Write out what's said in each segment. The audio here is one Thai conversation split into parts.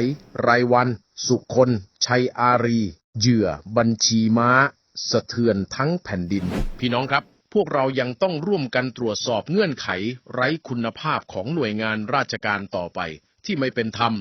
ย รายวัน สุคน ชัยอารี เหยื่อ บัญชีม้า สะเทือนทั้งแผ่นดิน พี่น้องครับ พวกเรายังต้องร่วมกันตรวจสอบเงื่อนไข ไร้คุณภาพของหน่วยงานราชการต่อไป ที่ไม่เป็นธรรม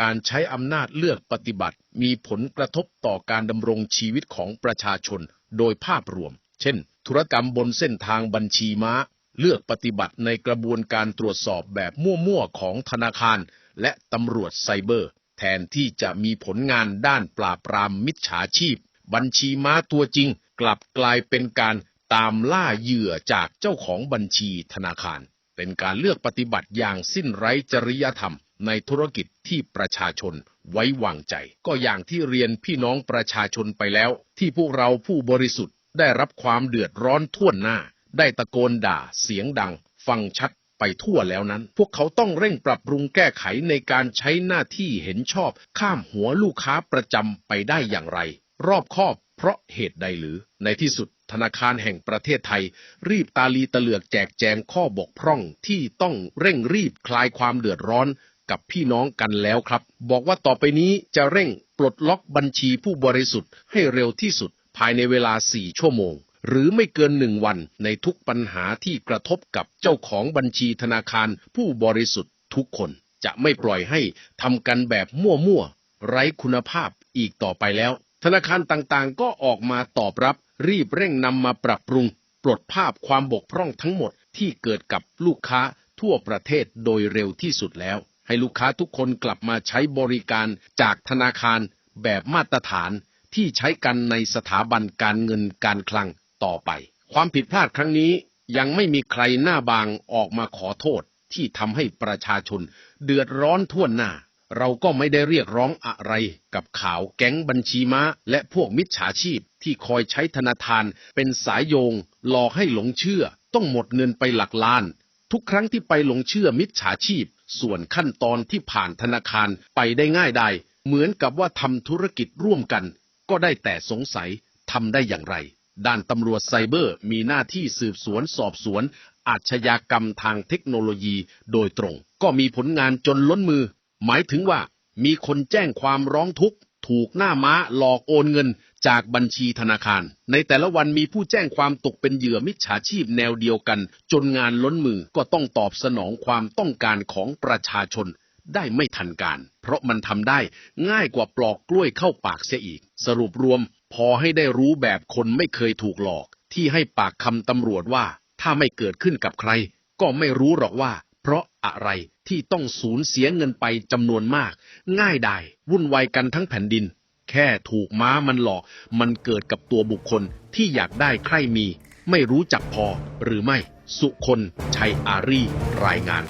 การใช้อำนาจเลือกปฏิบัติ มีผลกระทบต่อการดำรงชีวิตของประชาชน โดยภาพรวม เช่น ธุรกรรมบนเส้นทางบัญชีม้า เลือกปฏิบัติในกระบวนการตรวจสอบแบบมั่วๆของธนาคาร และตำรวจไซเบอร์ แทนที่จะมีผลงานด้านปราบปรามมิจฉาชีพ บัญชีม้าตัวจริง กลับกลายเป็นการตามล่าเหยื่อจากเจ้าของบัญชีธนาคาร เป็นการเลือกปฏิบัติอย่างสิ้นไร้จริยธรรม ในธุรกิจที่ประชาชนไว้วางใจ ก็อย่างที่เรียนพี่น้องประชาชนไปแล้ว ที่พวกเราผู้บริสุทธิ์ได้รับความเดือดร้อนท่วนหน้า ได้ตะโกนด่าเสียงดัง ฟังชัด ไปทั่วแล้วนั้น พวกเขาต้องเร่งปรับปรุงแก้ไขในการใช้หน้าที่เห็นชอบ ข้ามหัวลูกค้าประจำไปได้อย่างไร รอบคอบเพราะเหตุใดหรือ ในที่สุดธนาคารแห่งประเทศไทย รีบตาลีตะเหลือกแจกแจงข้อบกพร่องที่ต้องเร่งรีบคลายความเดือดร้อนกับพี่น้องกันแล้วครับ บอกว่าต่อไปนี้จะเร่งปลดล็อกบัญชีผู้บริสุทธิ์ให้เร็วที่สุดภายในเวลา 4 ชั่วโมง หรือไม่เกินหนึ่งวันในทุกปัญหาที่กระทบกับเจ้าของบัญชีธนาคารผู้บริสุทธิ์ทุกคนจะไม่ปล่อยให้ทำกันแบบมั่วๆ ไร้คุณภาพอีกต่อไปแล้ว ธนาคารต่างๆ ก็ออกมาตอบรับ รีบเร่งนำมาปรับปรุง ปลดภาพความบกพร่องทั้งหมดที่เกิดกับลูกค้าทั่วประเทศโดยเร็วที่สุดแล้ว ให้ลูกค้าทุกคนกลับมาใช้บริการจากธนาคารแบบมาตรฐานที่ใช้กันในสถาบันการเงินการคลัง ต่อไป ความผิดพลาดครั้งนี้ยังไม่มีใครหน้าบางออกมาขอโทษที่ทำให้ประชาชน เดือดร้อนทั่วหน้า เราก็ไม่ได้เรียกร้องอะไรกับข่าวแก๊งบัญชีม้า และพวกมิจฉาชีพที่คอยใช้ธนาคาร เป็นสายโยง หลอกให้หลงเชื่อ ต้องหมดเงินไปหลักล้าน ทุกครั้งที่ไปหลงเชื่อมิจฉาชีพ ส่วนขั้นตอนที่ผ่านธนาคารไปได้ง่ายได้เหมือนกับว่าทำธุรกิจร่วมกัน ก็ได้แต่สงสัยทำได้อย่างไร ด้านตำรวจไซเบอร์มีหน้าที่สืบสวนสอบสวน อาชญากรรมทางเทคโนโลยีโดยตรง ก็มีผลงานจนล้นมือ หมายถึงว่ามีคนแจ้งความร้องทุกข์ ถูกหน้าม้าหลอกโอนเงินจากบัญชีธนาคาร ในแต่ละวันมีผู้แจ้งความตกเป็นเหยื่อมิจฉาชีพแนวเดียวกัน จนงานล้นมือก็ต้องตอบสนองความต้องการของประชาชนได้ไม่ทันการ เพราะมันทำได้ง่ายกว่าปลอกกล้วยเข้าปากเสียอีก สรุปรวม พอให้ได้รู้แบบคนไม่เคยถูกหลอก ที่ให้ปากคำตำรวจว่า ถ้าไม่เกิดขึ้นกับใคร ก็ไม่รู้หรอกว่า เพราะอะไรที่ต้องสูญเสียเงินไปจำนวนมาก ง่ายได้วุ่นวายกันทั้งแผ่นดิน แค่ถูกม้ามันหลอก มันเกิดกับตัวบุคคลที่อยากได้ใครมี ไม่รู้จักพอหรือไม่ สุคนชัยอารีรายงาน